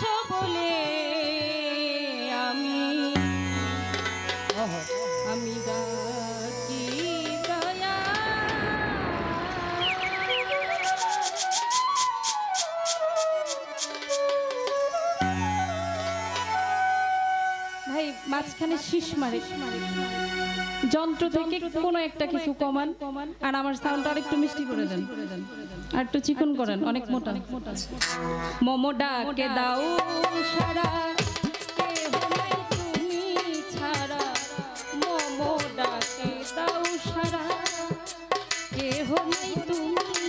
আছো বলে আমি আমি ডাকি মাঝখানে শীষ মারে। যন্ত্র থেকে কোনো একটা কিছু কমান আর আমার সাউন্ড আর একটু মিষ্টি করে দেন। আর একটু চিকন করেন অনেক মোটা। মোমো ডাকে দাও সারা ছাড়া। মোমো ডাকে দাও সারা কেহ নাই তুমি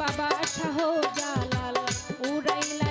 বাবা শাহ জালাল উড়াইলা